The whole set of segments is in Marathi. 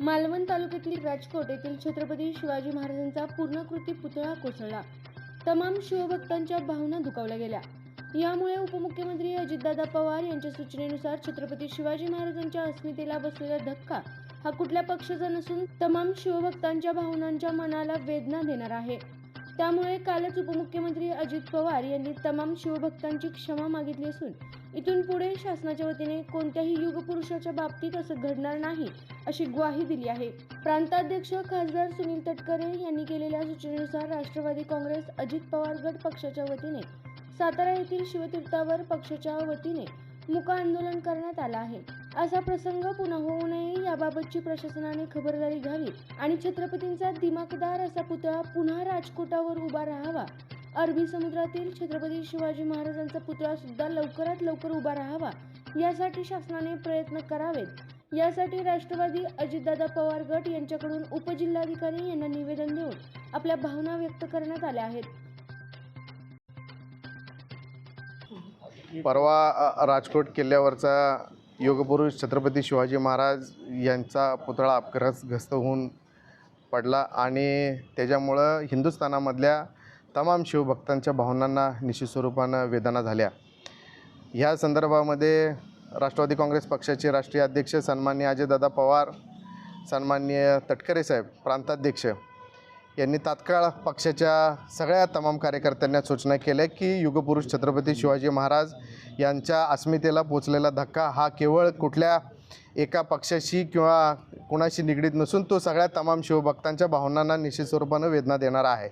मालवण तालुक्यातील राजकोट येथील छत्रपती शिवाजी महाराजांचा पूर्णकृती पुतळा कोसळला. तमाम शिवभक्तांच्या भावना दुखावल्या गेल्या. यामुळे उपमुख्यमंत्री अजितदादा पवार यांच्या सूचनेनुसार छत्रपती शिवाजी महाराजांच्या अस्मितेला बसलेला धक्का हा कुठल्या पक्षाचा नसून तमाम शिवभक्तांच्या भावनांच्या मनाला वेदना देणार आहे. त्यामुळे कालच उपमुख्यमंत्री अजित पवार यांनी तमाम शिवभक्तांची क्षमा मागितली असून इथून पुढे शासनाच्या वतीने कोणत्याही युगपुरुषाच्या बाबतीत असं घडणार नाही अशी ग्वाही दिली आहे. प्रांताध्यक्ष खासदार सुनील तटकरे यांनी केलेल्या सूचनेनुसार राष्ट्रवादी काँग्रेस अजित पवार गट पक्षाच्या वतीने सातारा येथील शिवतीर्थावर पक्षाच्या वतीने मुका आंदोलन करण्यात आलं आहे. असा प्रसंग पुन्हा होऊ नये याबाबतची प्रशासनाने खबरदारी घ्यावी आणि छत्रपतींचा दिमाखदार असा पुतळा पुन्हा राजकोटावर उभा राहावा. अरबी समुद्रातील छत्रपती शिवाजी महाराजांचा पुतळा सुद्धा लवकरात लवकर उभा राहावा यासाठी शासनाने प्रयत्न करावेत. यासाठी राष्ट्रवादी अजितदादा पवार गट यांच्याकडून उपजिल्हाधिकारी यांना निवेदन देऊन आपल्या भावना व्यक्त करण्यात आल्या आहेत. परवा राजकोट किल्ल्यावरचा योगपुरुष छत्रपती शिवाजी महाराज यांचा पुतळा अपघातग्रस्त होऊन पडला आणि त्याच्यामुळं हिंदुस्थानामधल्या तमाम शिवभक्तांच्या भावनांना निश्चित स्वरूपानं वेदना झाल्या. ह्या संदर्भामध्ये राष्ट्रवादी काँग्रेस पक्षाचे राष्ट्रीय अध्यक्ष सन्मान्य अजयदादा पवार सन्माननीय तटकरे साहेब प्रांताध्यक्ष यांनी तात्काळ पक्षाच्या सगळ्या तमाम कार्यकर्त्यांना सूचना केल्या की युगपुरुष छत्रपती शिवाजी महाराज यांच्या अस्मितेला पोचलेला धक्का हा केवळ कुठल्या एका पक्षाशी किंवा कुणाशी निगडीत नसून तो सगळ्या तमाम शिवभक्तांच्या भावनांना निश्चित स्वरूपानं वेदना देणारा आहे.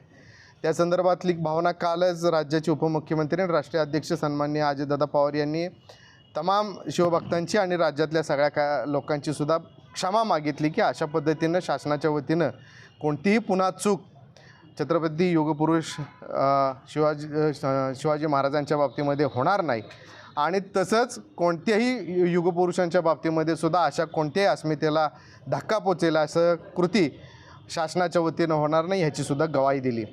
त्या संदर्भातली भावना कालच राज्याचे उपमुख्यमंत्री आणि राष्ट्रीय अध्यक्ष सन्माननीय अजितदादा पवार यांनी तमाम शिवभक्तांची आणि राज्यातल्या सगळ्या का लोकांची सुद्धा क्षमा मागितली की अशा पद्धतीनं शासनाच्या वतीनं कोणतीही पुन्हा चूक छत्रपती युगपुरुष शिवाजी शिवाजी महाराजांच्या बाबतीमध्ये होणार नाही. आणि तसंच कोणत्याही युगपुरुषांच्या बाबतीमध्ये सुद्धा अशा कोणत्याही अस्मितेला धक्का पोचेल असं कृती शासनाच्या वतीनं होणार नाही ह्याचीसुद्धा गवाही दिली.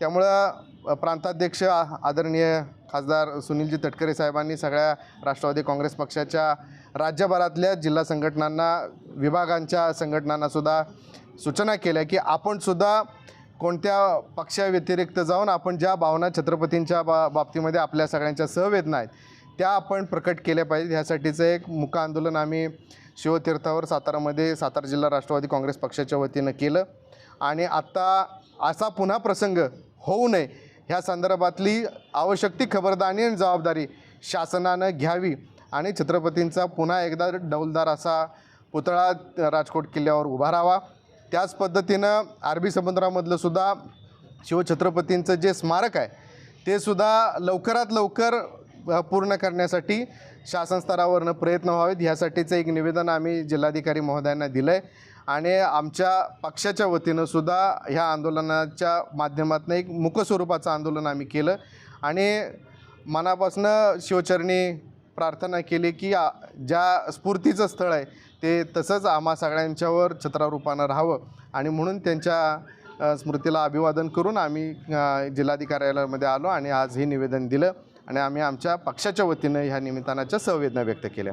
त्यामुळं प्रांताध्यक्ष आदरणीय खासदार सुनीलजी तटकरे साहेबांनी सगळ्या राष्ट्रवादी काँग्रेस पक्षाच्या राज्यभरातल्या जिल्हा संघटनांना विभागांच्या संघटनांनासुद्धा सूचना केल्या की आपणसुद्धा कोणत्या पक्षाव्यतिरिक्त जाऊन आपण ज्या भावना छत्रपतींच्या बा बाबतीमध्ये आपल्या सगळ्यांच्या सहवेदना आहेत त्या आपण प्रकट केल्या पाहिजेत. ह्यासाठीचं एक मुक आंदोलन आम्ही शिवतीर्थावर सातारामध्ये सातारा जिल्हा राष्ट्रवादी काँग्रेस पक्षाच्या वतीनं केलं. आणि आत्ता असा पुन्हा प्रसंग होऊ नये ह्या संदर्भातली आवश्यक ती खबरदारी आणि जबाबदारी शासनानं घ्यावी आणि छत्रपतींचा पुन्हा एकदा डौलदार असा पुतळा राजकोट किल्ल्यावर उभा राहावा. त्याच पद्धतीनं अरबी समुद्रामधलं सुद्धा शिवछत्रपतींचं जे स्मारक आहे ते सुद्धा लवकरात लवकर पूर्ण करण्यासाठी शासन स्तरावरनं प्रयत्न व्हावेत. ह्यासाठीचं एक निवेदन आम्ही जिल्हाधिकारी महोदयांना दिलं आहे आणि आमच्या पक्षाच्या वतीनं सुद्धा ह्या आंदोलनाच्या माध्यमातून एक मुखस्वरूपाचं आंदोलन आम्ही केलं. आणि मनापासनं शिवचरणी प्रार्थना केली की ज्या स्फूर्तीचं स्थळ आहे ते तसंच आम्हा सगळ्यांच्यावर छत्रारूपानं राहावं. आणि म्हणून त्यांच्या स्मृतीला अभिवादन करून आम्ही अ, जिल्हाधिकार्यालयामध्ये आलो आणि आज हे निवेदन दिलं. आणि आम्ही आमच्या पक्षाच्या वतीनं ह्या निमित्तानाच्या संवेदना व्यक्त केल्या.